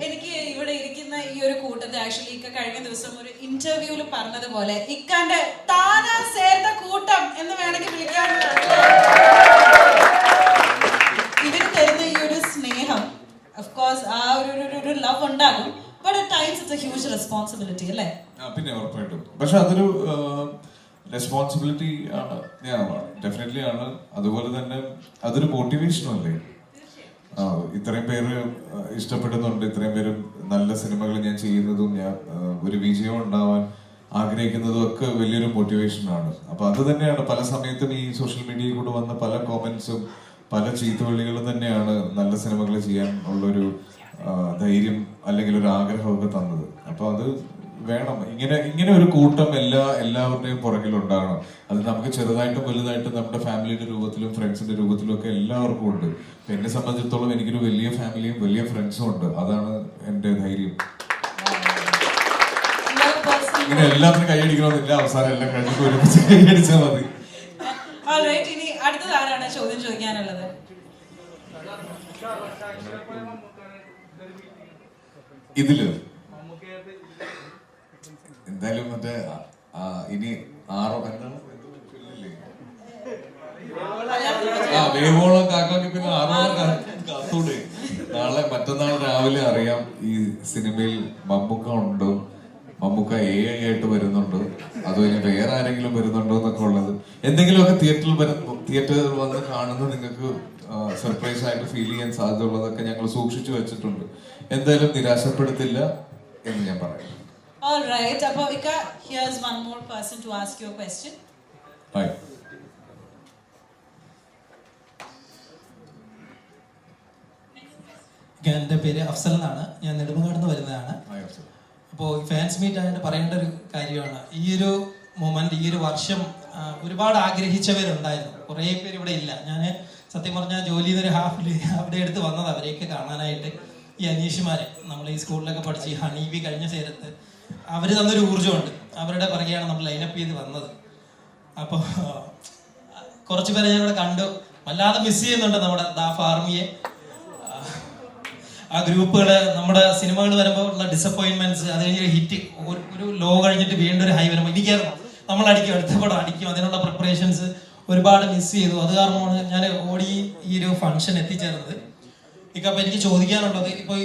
എനിക്ക് ഇവിടെ ഇരിക്കുന്ന ഈ ഒരു കൂട്ടത്തെ ആക്ച്വലി ഇക്ക കഴിഞ്ഞ ദിവസം ഒരു ഇന്റർവ്യൂൽ പറഞ്ഞതുപോലെ ഇക്കാന്റെ താനാ സേർന്ന കൂട്ടം എന്ന് വേണമെങ്കിൽ വിളിക്കാൻ ഇവർ തരുന്ന ഈ ഒരു സ്നേഹം course ആ ഒരു ഒരു- ലവ് ഉണ്ടാകും. But times it's a huge responsibility അല്ലേ? പിന്നെ ഉറപ്പായിട്ടും. പക്ഷെ അതൊരു റെസ്പോൺസിബിലിറ്റി ആണ് ഡെഫിനറ്റ്ലി ആണ്. അതുപോലെ തന്നെ അതൊരു മോട്ടിവേഷനും അല്ലേ? ഇത്രയും പേര് ഇഷ്ടപ്പെടുന്നുണ്ട്. ഇത്രയും പേര് നല്ല സിനിമകൾ ഞാൻ ചെയ്യുന്നതും ഞാൻ ഒരു വിജയം ഉണ്ടാവാൻ ആഗ്രഹിക്കുന്നതും ഒക്കെ വലിയൊരു മോട്ടിവേഷൻ ആണ്. അപ്പൊ അത് തന്നെയാണ് പല സമയത്തും ഈ സോഷ്യൽ മീഡിയയിൽ കൂടെ വന്ന പല കോമന്റ്സും പല ചീത്തവിളികളും തന്നെയാണ് നല്ല സിനിമകൾ ചെയ്യാൻ ഉള്ളൊരു ധൈര്യം അല്ലെങ്കിൽ ഒരു ആഗ്രഹമൊക്കെ തന്നത്. അപ്പൊ അത് വേണം. ഇങ്ങനെ ഇങ്ങനെ ഒരു കൂട്ടം എല്ലാ എല്ലാവരുടെയും പുറകിലുണ്ടാകണം. അത് നമുക്ക് ചെറുതായിട്ടും വലുതായിട്ടും നമ്മുടെ ഫാമിലിയുടെ രൂപത്തിലും ഫ്രണ്ട്സിന്റെ രൂപത്തിലും ഒക്കെ എല്ലാവർക്കും ഉണ്ട്. എന്നെ സംബന്ധിച്ചിടത്തോളം എനിക്കൊരു വലിയ ഫാമിലിയും വലിയ ഫ്രണ്ട്സും ഉണ്ട്. അതാണ് എന്റെ ധൈര്യം. ഇങ്ങനെ എല്ലാത്തിനും കൈയടിക്കണമെന്നില്ല അവസാനം എല്ലാം കഴിഞ്ഞിട്ട് ഒരുമിച്ച് കൈയടിച്ചാൽ മതി. Alright, ഇനി അടുത്തത് ആരാണ് ചോദ്യം ചോദിക്കാനുള്ളത്? ഇതിൽ എന്തായാലും മറ്റേ ഇനി ആറോ? ആ വേവോളം കാക്കാക്കി പിന്നെ ആറോളം കാത്തൂടെ നാളെ മറ്റന്നാൾ രാവിലെ അറിയാം ഈ സിനിമയിൽ മമ്മൂക്ക ഉണ്ട്? മമ്മൂക്ക എ ഐ ആയിട്ട് വരുന്നുണ്ട്? അതോ ഇനി വേറെ ആരെങ്കിലും വരുന്നുണ്ടോ എന്നൊക്കെ ഉള്ളത്. എന്തെങ്കിലുമൊക്കെ തിയേറ്ററിൽ തിയേറ്ററിൽ വന്ന് കാണുന്ന നിങ്ങൾക്ക് സർപ്രൈസ് ആയിട്ട് ഫീൽ ചെയ്യാൻ സാധ്യത ഉള്ളതൊക്കെ ഞങ്ങൾ സൂക്ഷിച്ചു വെച്ചിട്ടുണ്ട്. എന്തായാലും നിരാശപ്പെടുത്തില്ല എന്ന് ഞാൻ പറയാം Alright, right, ഇക്ക here's one more person to ask you a question. Hi. എന്റെ പേര് അഫ്സൽ എന്നാണ് ഞാൻ നെടുമങ്ങാട് നിന്ന് വരുന്നതാണ്. അപ്പോൾ ഫാൻസ് മീറ്റ് ആയിട്ട് പറയേണ്ട ഒരു കാര്യമാണ് ഈ ഒരു മൊമെന്റ് ഈ ഒരു വർഷം ഒരുപാട് ആഗ്രഹിച്ചവരുണ്ടായിരുന്നു കുറേ പേര് ഇവിടെ ഇല്ല ഞാൻ സത്യം പറഞ്ഞാൽ ജോലി ഒരു ഹാഫ് ഹാഫ് ഡേ എടുത്ത് വന്നത് അവരെയൊക്കെ കാണാനായിട്ട് ഈ അനീഷുമാരെ നമ്മൾ ഈ സ്കൂളിലൊക്കെ പഠിച്ച് ഈ ഹണീബി കഴിഞ്ഞ ചേരത്ത് അവർ തന്നൊരു ഊർജമുണ്ട്. അവരുടെ പറയുകയാണ് നമ്മൾ ലൈനപ്പ് ചെയ്ത് വന്നത്. അപ്പോൾ കുറച്ച് പേരെ ഞാൻ ഇവിടെ കണ്ടു. വല്ലാതെ മിസ് ചെയ്യുന്നുണ്ട് നമ്മുടെ ദാഫ് ആർമിയെ. ആ ഗ്രൂപ്പുകൾ നമ്മുടെ സിനിമകൾ വരുമ്പോൾ ഉള്ള ഡിസപ്പോയിന്റ്മെന്റ്സ് അത് കഴിഞ്ഞൊരു ഹിറ്റ് ഒരു ലോ കഴിഞ്ഞിട്ട് വീണ്ടും ഒരു ഹൈ വരുമ്പോൾ എനിക്കായിരുന്നു നമ്മൾ അടിക്കും അടുത്ത പടം അടിക്കും അതിനുള്ള പ്രിപ്പറേഷൻസ് ഒരുപാട് മിസ് ചെയ്തു. അത് കാരണമാണ് ഞാൻ ഓടി ഈ ഒരു ഫംഗ്ഷൻ എത്തിച്ചേർന്നത്. ഇപ്പം എനിക്ക് ചോദിക്കാനുള്ളത് ഇപ്പോൾ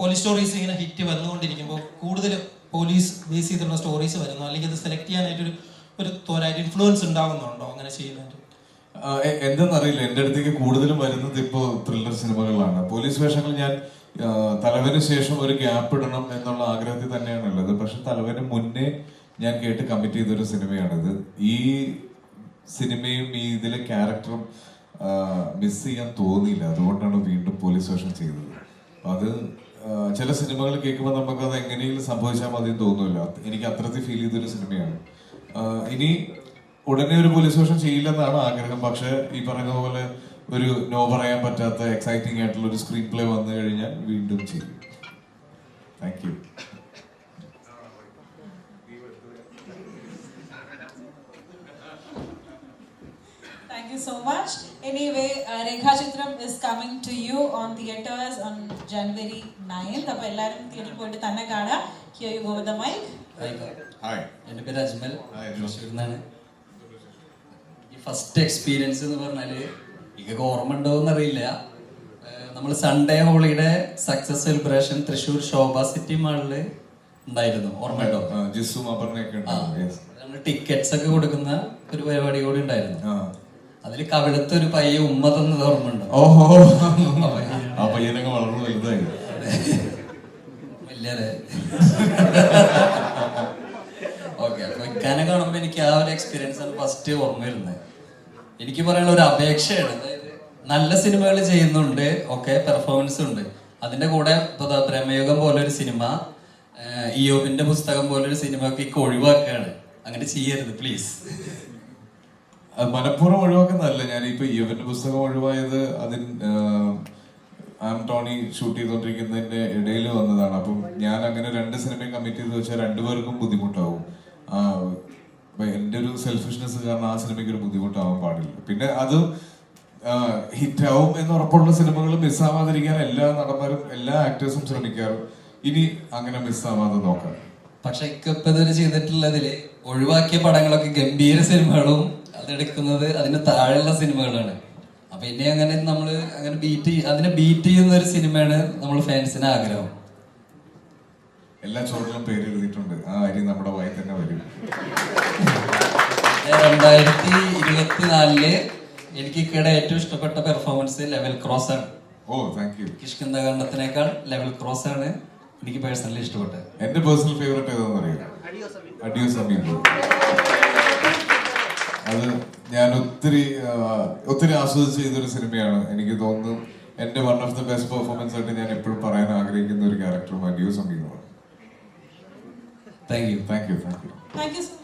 പോലീസ് സ്റ്റോറീസ് ഇങ്ങനെ ഹിറ്റ് വന്നുകൊണ്ടിരിക്കുമ്പോൾ കൂടുതൽ പോലീസ് ബേസ് ചെയ്തിട്ടുള്ള സ്റ്റോറീസ് വരുന്നു. അല്ലെങ്കിൽ അത് സെലക്ട് ചെയ്യാനായിട്ട് ഒരു ഒരു തോരായിട്ട് ഇൻഫ്ലുവൻസ് ഉണ്ടാകുന്നുണ്ടോ അങ്ങനെ ചെയ്യുന്നതിന് എന്തെന്നറിയില്ല. എന്റെ അടുത്തേക്ക് കൂടുതലും വരുന്നത് ഇപ്പോ ത്രില്ലർ സിനിമകളാണ് പോലീസ് വേഷങ്ങൾ ഞാൻ തലവന് ശേഷം ഒരു ഗ്യാപ്പ് ഇടണം എന്നുള്ള ആഗ്രഹത്തിൽ തന്നെയാണ് ഉള്ളത്. പക്ഷെ തലവന് മുന്നേ ഞാൻ കേട്ട് കമ്മിറ്റ് ചെയ്തൊരു സിനിമയാണിത്. ഈ സിനിമയും ഈ ഇതിലെ ക്യാരക്ടറും മിസ് ചെയ്യാൻ തോന്നിയില്ല. അതുകൊണ്ടാണ് വീണ്ടും പോലീസ് വേഷം ചെയ്തത്. അത് ചില സിനിമകൾ കേൾക്കുമ്പോൾ നമുക്ക് അത് എങ്ങനെയെങ്കിലും സംഭവിച്ചാൽ മതി എന്ന് തോന്നുന്നില്ല. എനിക്ക് അത്രത്തിൽ ഫീൽ ചെയ്തൊരു സിനിമയാണ്. ഇനി ഉടനെ ഒരു പോലീസ് സ്റ്റേഷൻ ചെയ്യില്ലെന്നാണ് ആഗ്രഹം. പക്ഷെ ഈ പറയുന്ന പോലെ ഒരു നോ പറയാൻ പറ്റാത്ത എക്സൈറ്റിംഗ് ആയിട്ടുള്ള ഒരു സ്ക്രീൻ പ്ലേ വന്നു കഴിഞ്ഞാൽ വീണ്ടും ചെയ്യും. Thank you so much. Anyway, uh, Rekha Chitram is coming to you on January on January 9th. അപ്പോൾ എല്ലാവരും തിയേറ്ററിൽ പോയിട്ട് തന്നെ കാണാം here you go with the mic hi എന്റെ പേര് അജ്മൽ. തൃശ്ശൂരിൽ നിന്നാണ് ഈ ഫസ്റ്റ് എക്സ്പീരിയൻസ് എന്ന് പറഞ്ഞാൽ ഇതൊക്കെ ഓർമ്മ ഉണ്ടോ എന്നറിയില്ല നമ്മൾ Sunday ഹോളിയുടെ success celebration Thrissur Shobha city മാളിൽ ഉണ്ടായിരുന്നു. ഓർമ്മ ഉണ്ടോ ജിസും ടിക്കറ്റ്സ് ഒക്കെ കൊടുക്കുന്ന ഒരു പരിപാടി കൂടി ഉണ്ടായിരുന്നു. ആ. അതിൽ കവിടത്തെ ഒരു പയ്യ ഉമ്മ തന്നത് ഓർമ്മ ഉണ്ടോ ഓഹോ ആ പയ്യനൊക്കെ വളർന്നു വലുതായി. ഓക്കെ അപ്പൊ ഇക്കാനെ കാണുമ്പോ എനിക്ക് ആ ഒരു എക്സ്പീരിയൻസ് ആണ് ഫസ്റ്റ് ഓർമ്മ വരുന്നത്. എനിക്ക് പറയാനുള്ള ഒരു അപേക്ഷയാണ് അതായത് നല്ല സിനിമകൾ ചെയ്യുന്നുണ്ട് ഓക്കെ പെർഫോമൻസ് ഉണ്ട്. അതിന്റെ കൂടെ പ്രേമയോഗം പോലൊരു പോലെ ഒരു സിനിമ ഇയോബിന്റെ പുസ്തകം പോലെ ഒരു സിനിമ ഒക്കെ ഒഴിവാക്കുകയാണ് അങ്ങനെ ചെയ്യരുത് പ്ലീസ് അത് മനഃപൂർവം ഒഴിവാക്കുന്നതല്ല. ഞാൻ ഇപ്പൊ ഇവന്റെ പുസ്തകം ഒഴിവായത് അതിൻ ആം ടോണി ഷൂട്ട് ചെയ്തോണ്ടിരിക്കുന്നതിന്റെ ഇടയിൽ വന്നതാണ്. അപ്പം ഞാൻ അങ്ങനെ രണ്ട് സിനിമയും കമ്മിറ്റ് ചെയ്ത് വെച്ചാൽ രണ്ടുപേർക്കും ബുദ്ധിമുട്ടാവും. എന്റെ ഒരു സെൽഫിഷ്നെസ് കാരണം ആ സിനിമയ്ക്ക് ഒരു ബുദ്ധിമുട്ടാവാൻ പാടില്ല. പിന്നെ അത് ഹിറ്റ് ആവും എന്ന് ഉറപ്പുള്ള സിനിമകൾ മിസ്സാവാതിരിക്കാൻ എല്ലാ നടന്മാരും എല്ലാ ആക്ടേഴ്സും ശ്രമിക്കാറും. ഇനി അങ്ങനെ മിസ്സാവാതെ നോക്കാം. പക്ഷെ ഇപ്പൊ ഇതുവരെ ചെയ്തിട്ടുള്ളതിൽ ഒഴിവാക്കിയ പടങ്ങളൊക്കെ ഗംഭീര സിനിമകളും അതെടുക്കുന്നത് അതിന് താഴെയുള്ള സിനിമകളാണ്. അപ്പൊ ഇനി അങ്ങനെ നമ്മൾ അങ്ങനെ ബീറ്റ് അതിനെ ബീറ്റ് ചെയ്യുന്ന ഒരു സിനിമയാണ് നമ്മൾ ഫാൻസിന് ആഗ്രഹം. എല്ലാ ചോറിലും പേര് എഴുതിയിട്ടുണ്ട്. ആ അരി നമ്മുടെ വായി തന്നെ വരും. രണ്ടായിരത്തി ഇരുപത്തിനാലിൽ എനിക്ക് ഇക്കയുടെ ഏറ്റവും ഇഷ്ടപ്പെട്ട പെർഫോമൻസ് ലെവൽ ക്രോസ് ആണ്. ഓ താങ്ക് യു കിഷ്കിന്ദകണ്ഠത്തിനേക്കാൾ ലെവൽ ക്രോസ് ആണ് എനിക്ക് പേഴ്സണലി ഇഷ്ടപ്പെട്ടത്. എന്റെ പേഴ്സണൽ ഫേവറേറ്റ് ഏതാണെന്ന് അറിയാം അഡിയോ അമീഗോ അത് ഞാൻ ഒത്തിരി ഒത്തിരി ആസ്വദിച്ച് ചെയ്തൊരു സിനിമയാണ്. എനിക്ക് തോന്നുന്നു എന്റെ one of the best performance ആയിട്ട് ഞാൻ എപ്പോഴും പറയാൻ ആഗ്രഹിക്കുന്ന ഒരു ക്യാരക്ടർ വലിയ സംഗീതമാണ്. Thank you thank you thank you thank you so